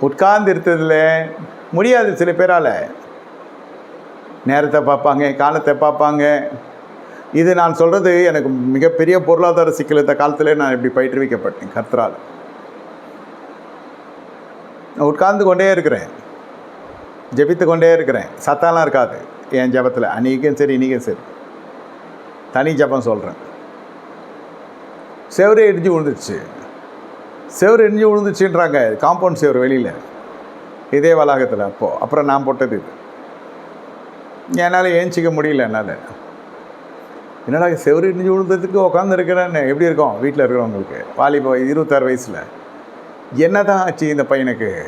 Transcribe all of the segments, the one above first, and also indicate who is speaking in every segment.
Speaker 1: உட்கார்ந்து இருக்கிறதுல முடியாது சில பேரால். நேரத்தை பார்ப்பாங்க காலத்தை பார்ப்பாங்க. இது நான் சொல்கிறது எனக்கு மிகப்பெரிய பொருளாதார சிக்கல் இந்த காலத்தில் நான் இப்படி பயிற்றுவிக்கப்பட்டேன் கர்த்தரால். நான் உட்கார்ந்து கொண்டே இருக்கிறேன். ஜெபித்து கொண்டே இருக்கிறேன். சத்தாலாம் இருக்காது. என் ஜெபத்தில் அன்றைக்கும் சரி இன்றைக்கும் சரி. தனி ஜெபம் சொல்கிறேன் செவரே இடிஞ்சு விழுந்துருச்சு. செவர் இடிஞ்சு விழுந்துச்சுன்றாங்க. காம்பவுண்ட் செவரு வெளியில். இதே வளாகத்தில் அப்போது அப்புறம் நான் போட்டது இது. என்னால் ஏஞ்சிக்க முடியல என்னால். என்னடா செவரு இடிஞ்சு விழுந்ததுக்கு உட்காந்துருக்கிறேன்னு எப்படி இருக்கும்? வீட்டில் இருக்கிறவங்களுக்கு. வாலிப இருபத்தாறு வயசில். என்ன தான் ஆச்சு இந்த பையனுக்கு?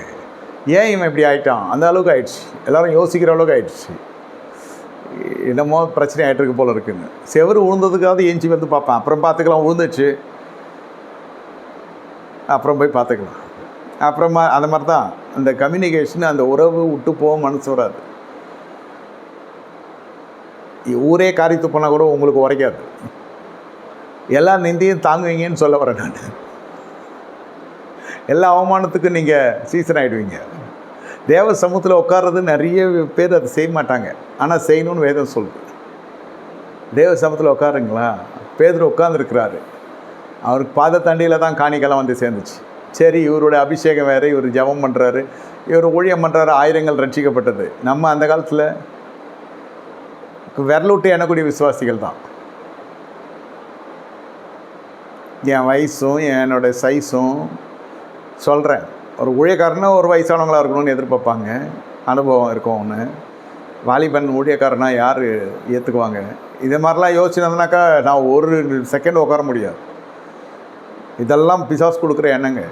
Speaker 1: ஏன் இவன் இப்படி ஆயிட்டான்? அந்த அளவுக்கு ஆயிடுச்சு. எல்லோரும் யோசிக்கிற அளவுக்கு ஆயிடுச்சு. என்னமோ பிரச்சனை ஆகிட்டு இருக்கு போல இருக்குன்னு. செவரு விழுந்ததுக்காவது ஏஞ்சி வந்து பார்ப்பேன். அப்புறம் பார்த்துக்கலாம் விழுந்துச்சு அப்புறம் போய் பார்த்துக்கலாம். அப்புறமா அந்த மாதிரி தான். அந்த கம்யூனிகேஷன் அந்த உறவு விட்டு போக மனசு வராது. ஊரே காரித்து போனால் கூட உங்களுக்கு உரைக்காது. எல்லா நிந்தியும் தாங்குவீங்கன்னு சொல்ல வரேன் நான். எல்லா அவமானத்துக்கும் நீங்கள் சீசன் ஆகிடுவீங்க தேவ சமூகத்தில் உட்கார்றது நிறைய பேர் அதை செய்ய மாட்டாங்க. ஆனால் செய்யணும்னு வேதம் சொல்லுது. தேவ சமூகத்தில் உட்காருங்களா? பேதர் உட்காந்துருக்கிறாரு அவருக்கு பாதத்தண்டியில் தான் காணிக்கெல்லாம் வந்து சேர்ந்துச்சு. சரி இவருடைய அபிஷேகம் வேறு இவர் ஜெபம் பண்ணுறாரு இவர் ஊழியம் பண்ணுறாரு ஆயிரங்கள் ரட்சிக்கப்பட்டது. நம்ம அந்த காலத்தில் விரலுட்டு எண்ணக்கூடிய விசுவாசிகள் தான். என் வயசும் என்னோட சைஸும் சொல்கிறேன் ஒரு ஊழியக்காரனா ஒரு வயசானவங்களாக இருக்கணும்னு எதிர்பார்ப்பாங்க. அனுபவம் இருக்கும் ஒன்று வாலிபன் ஊழியக்காரனா யார் ஏற்றுக்குவாங்க இதே மாதிரிலாம் யோசிச்சிருந்தனாக்கா நான் ஒரு செகண்ட் உட்கார முடியாது. இதெல்லாம் பிசாஸ் கொடுக்குற எண்ணங்க.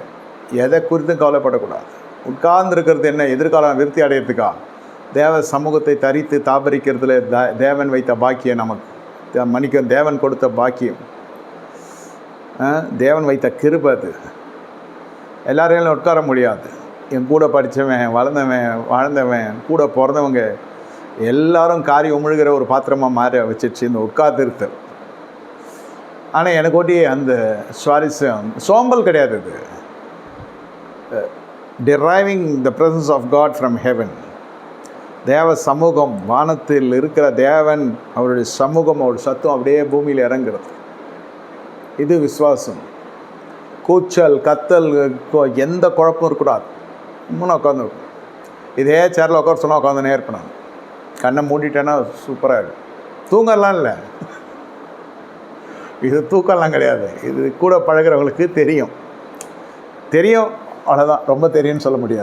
Speaker 1: எதை குறித்தும் கவலைப்படக்கூடாது. உட்கார்ந்துருக்கிறது என்ன? எதிர்காலம் விருத்தி அடையிறதுக்கா? தேவ சமூகத்தை தரித்து தாபரிக்கிறதுல த- தேவன் வைத்த பாக்கியம் நமக்கு. தே- தேவன் கொடுத்த பாக்கியம். ஆ, தேவன் வைத்த கிருப அது. எல்லாரையும் உட்கார முடியாது. என் கூட படித்தவன் வளர்ந்தவன் வாழ்ந்தவன் கூட பிறந்தவங்க எல்லாரும் காரி உமிழ்கிற ஒரு பாத்திரமாக மாற வச்சிருச்சு. இந்த உட்கார்ந்திருத்தல். ஆனால் எனக்கு ஓட்டி அந்த சுவாரஸ்யம் சோம்பல் கிடையாது இது. Driving the presence of God from heaven தேவ சமூகம் வானத்தில் இருக்கிற தேவன் அவருடைய சமூகம் அவருடைய சத்தம் அப்படியே பூமியில் இறங்குறது. இது விசுவாசம். கூச்சல் கத்தல் எந்த குழப்பம் இருக்கக்கூடாது. இன்னும் உட்காந்துருக்கும் இதே சேரில் உட்கார சொன்னால் உட்காந்துனே இருப்பேன் கண்ணை மூடிட்டேன்னா சூப்பராக இருக்கும். தூங்கலாம் இல்லை. இது தூக்கம்லாம் கிடையாது. இது கூட பழகுறவங்களுக்கு தெரியும். தெரியும் அவ்வளோதான் ரொம்ப தெரியும்னு சொல்ல முடியாது.